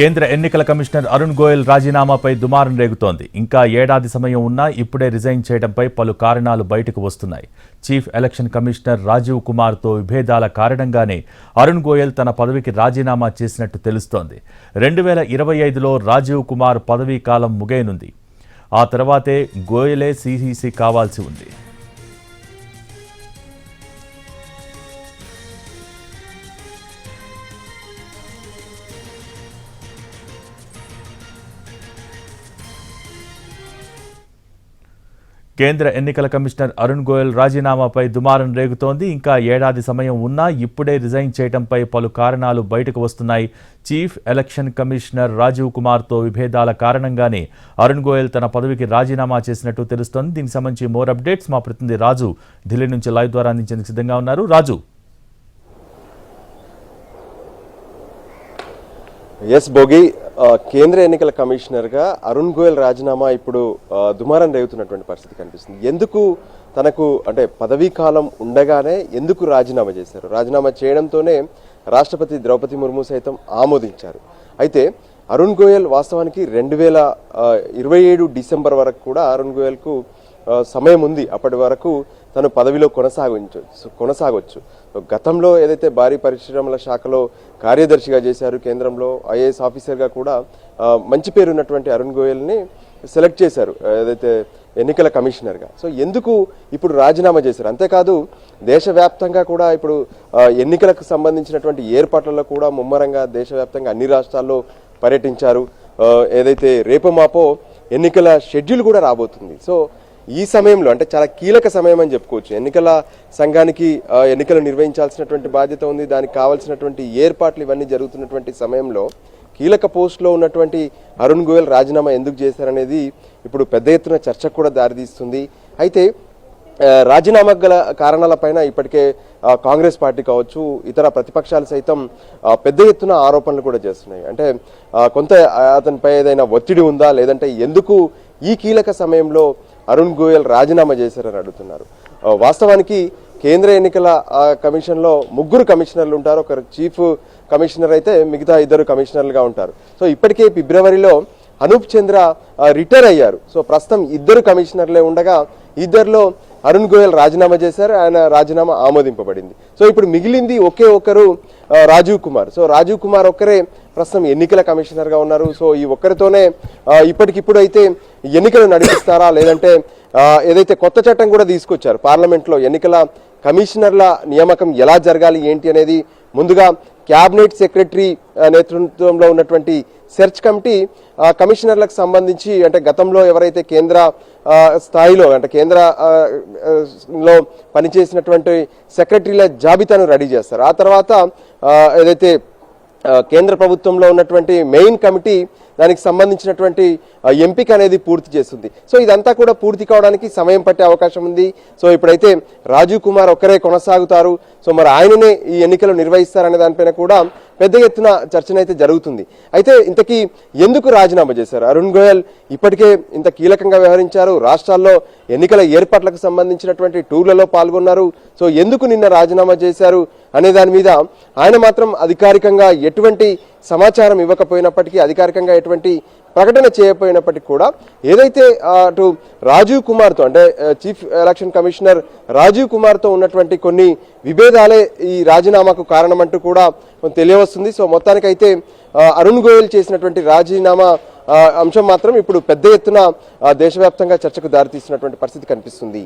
కేంద్ర ఎన్నికల కమిషనర్ అరుణ్ గోయల్ రాజీనామాపై దుమారం రేగుతోంది. ఇంకా ఏడాది సమయం ఉన్నా ఇప్పుడే రిజైన్ చేయడంపై పలు కారణాలు బయటకు వస్తున్నాయి. చీఫ్ ఎలక్షన్ కమిషనర్ రాజీవ్ కుమార్తో విభేదాల కారణంగానే అరుణ్ గోయల్ తన పదవికి రాజీనామా చేసినట్టు తెలుస్తోంది. రెండు వేల ఇరవై ఐదులో రాజీవ్ కుమార్ పదవీ కాలం ముగైనుంది ఆ తర్వాతే గోయలే సిఇసి కావాల్సి ఉంది. కేంద్ర ఎన్నికల కమిషనర్ అరుణ్ గోయల్ రాజీనామాపై దుమారం రేగుతోంది. ఇంకా ఏడాది సమయం ఉన్నా ఇప్పుడే రిజైన్ చేయడంపై పలు కారణాలు బయటకు వస్తున్నాయి. చీఫ్ ఎలక్షన్ కమిషనర్ రాజీవ్ కుమార్తో విభేదాల కారణంగానే అరుణ్ గోయల్ తన పదవికి రాజీనామా చేసినట్టు తెలుస్తోంది. దీనికి సంబంధించి మోర్ అప్డేట్స్ మా ప్రతినిధి రాజు ఢిల్లీ నుంచి లైవ్ ద్వారా అందించేందుకు సిద్ధంగా ఉన్నారు. రాజు. ఎస్ భోగి కేంద్ర ఎన్నికల కమిషనర్గా అరుణ్ గోయల్ రాజీనామా ఇప్పుడు దుమారం రేగుతున్నటువంటి పరిస్థితి కనిపిస్తుంది. ఎందుకు తనకు అంటే పదవీ కాలం ఉండగానే ఎందుకు రాజీనామా చేశారు? రాజీనామా చేయడంతోనే రాష్ట్రపతి ద్రౌపది ముర్ము సైతం ఆమోదించారు. అయితే అరుణ్ గోయల్ వాస్తవానికి రెండు వేల ఇరవై ఏడు డిసెంబర్ వరకు కూడా అరుణ్ గోయల్కు సమయం ఉంది. అప్పటి వరకు తను పదవిలో కొనసాగించవచ్చు కొనసాగొచ్చు. గతంలో ఏదైతే భారీ పరిశ్రమల శాఖలో కార్యదర్శిగా చేశారు కేంద్రంలో ఐఏఎస్ ఆఫీసర్గా కూడా మంచి పేరు ఉన్నటువంటి అరుణ్ గోయల్ని సెలెక్ట్ చేశారు ఏదైతే ఎన్నికల కమిషనర్గా. సో ఎందుకు ఇప్పుడు రాజీనామా చేశారు? అంతేకాదు దేశవ్యాప్తంగా కూడా ఇప్పుడు ఎన్నికలకు సంబంధించినటువంటి ఏర్పాట్లలో కూడా ముమ్మరంగా దేశవ్యాప్తంగా అన్ని రాష్ట్రాల్లో పర్యటించారు. ఏదైతే రేపు మాపో ఎన్నికల షెడ్యూల్ కూడా రాబోతుంది. సో ఈ సమయంలో అంటే చాలా కీలక సమయం అని చెప్పుకోవచ్చు. ఎన్నికల సంఘానికి ఎన్నికలు నిర్వహించాల్సినటువంటి బాధ్యత ఉంది. దానికి కావాల్సినటువంటి ఏర్పాట్లు ఇవన్నీ జరుగుతున్నటువంటి సమయంలో కీలక పోస్టులో ఉన్నటువంటి అరుణ్ గోయల్ రాజీనామా ఎందుకు చేశారనేది ఇప్పుడు పెద్ద ఎత్తున చర్చకు కూడా దారితీస్తుంది. అయితే రాజీనామా గల కారణాలపైన ఇప్పటికే కాంగ్రెస్ పార్టీ కావచ్చు ఇతర ప్రతిపక్షాలు సైతం పెద్ద ఎత్తున ఆరోపణలు కూడా చేస్తున్నాయి. అంటే కొంత అతనిపై ఏదైనా ఒత్తిడి ఉందా? లేదంటే ఎందుకు ఈ కీలక సమయంలో అరుణ్ గోయల్ రాజీనామా చేశారని అడుగుతున్నారు. వాస్తవానికి కేంద్ర ఎన్నికల కమిషన్లో ముగ్గురు కమిషనర్లు ఉంటారు. ఒకరు చీఫ్ కమిషనర్ అయితే మిగతా ఇద్దరు కమిషనర్లుగా ఉంటారు. సో ఇప్పటికే ఫిబ్రవరిలో అనూప్ చంద్ర రిటైర్ అయ్యారు. సో ప్రస్తుతం ఇద్దరు కమిషనర్లే ఉండగా ఇద్దరిలో అరుణ్ గోయల్ రాజీనామా చేశారు. ఆయన రాజీనామా ఆమోదింపబడింది. సో ఇప్పుడు మిగిలింది ఒకే ఒకరు రాజీవ్ కుమార్. సో రాజీవ్ కుమార్ ఒక్కరే ప్రస్తుతం ఎన్నికల కమిషనర్గా ఉన్నారు. సో ఈ ఒక్కరితోనే ఇప్పటికిప్పుడు అయితే ఎన్నికలు నడిపిస్తారా? లేదంటే ఏదైతే కొత్త చట్టం కూడా తీసుకొచ్చారు పార్లమెంట్లో ఎన్నికల కమిషనర్ల నియామకం ఎలా జరగాలి ఏంటి అనేది ముందుగా క్యాబినెట్ సెక్రటరీ నేతృత్వంలో ఉన్నటువంటి సెర్చ్ కమిటీ కమిషనర్లకు సంబంధించి అంటే గతంలో ఎవరైతే కేంద్ర స్థాయిలో అంటే కేంద్ర లో పనిచేసినటువంటి సెక్రటరీల జాబితాను రెడీ చేస్తారు. ఆ తర్వాత ఏదైతే కేంద్ర ప్రభుత్వంలో ఉన్నటువంటి మెయిన్ కమిటీ దానికి సంబంధించినటువంటి ఎంపిక అనేది పూర్తి చేస్తుంది. సో ఇదంతా కూడా పూర్తి కావడానికి సమయం పట్టే అవకాశం ఉంది. సో ఇప్పుడైతే రాజీవ్ కుమార్ ఒక్కరే కొనసాగుతారు. సో మరి ఆయననే ఈ ఎన్నికలు నిర్వహిస్తారనే దానిపైన కూడా పెద్ద ఎత్తున చర్చనైతే జరుగుతుంది. అయితే ఇంతకీ ఎందుకు రాజీనామా చేశారు? అరుణ్ గోయల్ ఇప్పటికే ఇంత కీలకంగా వ్యవహరించారు. రాష్ట్రాల్లో ఎన్నికల ఏర్పాట్లకు సంబంధించినటువంటి టూర్లలో పాల్గొన్నారు. సో ఎందుకు నిన్న రాజీనామా చేశారు? అనే దాని మీద ఆయన మాత్రం అధికారికంగా ఎటువంటి సమాచారం ఇవ్వకపోయినప్పటికీ అధికారికంగా ఎటువంటి ప్రకటన చేయకపోయినప్పటికీ కూడా ఏదైతే అటు రాజీవ్ కుమార్తో అంటే చీఫ్ ఎలక్షన్ కమిషనర్ రాజీవ్ కుమార్తో ఉన్నటువంటి కొన్ని విభేదాలే ఈ రాజీనామాకు కారణమంటూ కూడా తెలియవస్తుంది. సో మొత్తానికైతే అరుణ్ గోయల్ చేసినటువంటి రాజీనామా అంశం మాత్రం ఇప్పుడు పెద్ద ఎత్తున దేశవ్యాప్తంగా చర్చకు దారితీస్తున్నటువంటి పరిస్థితి కనిపిస్తుంది.